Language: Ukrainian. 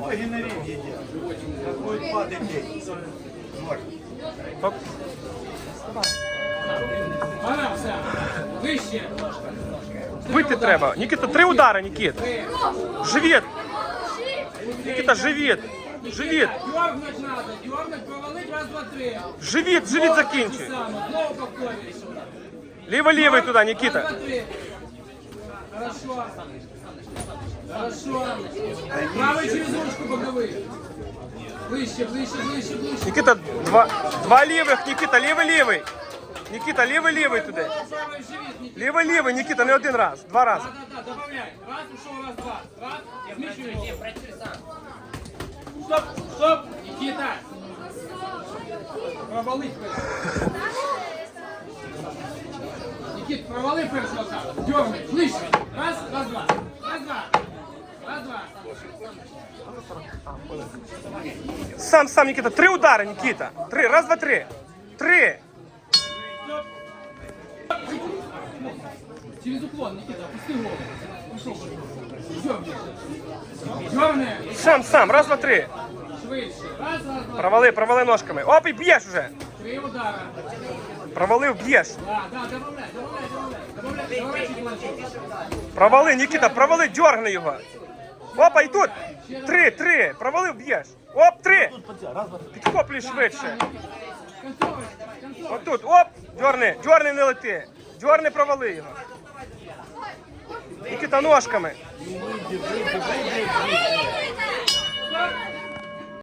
Ноги на рівні йде. Такой падики. Вище. Вийти треба. Нікіта, три удари, Нікіт. Живіт. Нікіта, живіт. Живіт. Дергнуть надо. Дергнуть, провалить, раз, два, три. Живіт, живіт закінчуй. Те саме. Знову повторюй. Ліво-лівий туди, Раз, Нікіта. два, три. Хорошо. Хорошо. Правий через ручку боковий. Вище, вище, вище, вище. Нікіта, два, два лівих, Нікіта, лівий-лівий. Нікіта, лівий-лівий туди. Правий живіт, Нікіта. Лівий-лівий, Нікіта, не один раз, два рази. Да, да, да, добавляй. Раз, ушел, раз, два. Раз, зміщуй його. Стоп, стоп, Никита. Провали першого. Никит, провали першого так. Дергай, ближче. Раз, раз, два. Раз, два. Раз, два. Сам, сам, Нікіта, три удари, Нікіта. Три, раз, два, три. Три. Стоп. Через уклон, Никита, опусти голову. Пошел, пошел. Дергай. Дергай. Сам, сам, раз, два, три. Швидше. Раз, раз, два. Провали, провали ножками. Оп, і б'єш уже. Три удара. Провалив, б'єш. Да, да, добавляй, добавляй, добавляй. Добавляй, добавляй. Провали, Нікіта, провали, дьоргни його. Опа, і тут. Три, три. Провалив, б'єш. Оп, три. Підхоплюй швидше. Отут, оп, дьорни, дьорни не лети. Дьорни, провали його. Никита ножками. Иди.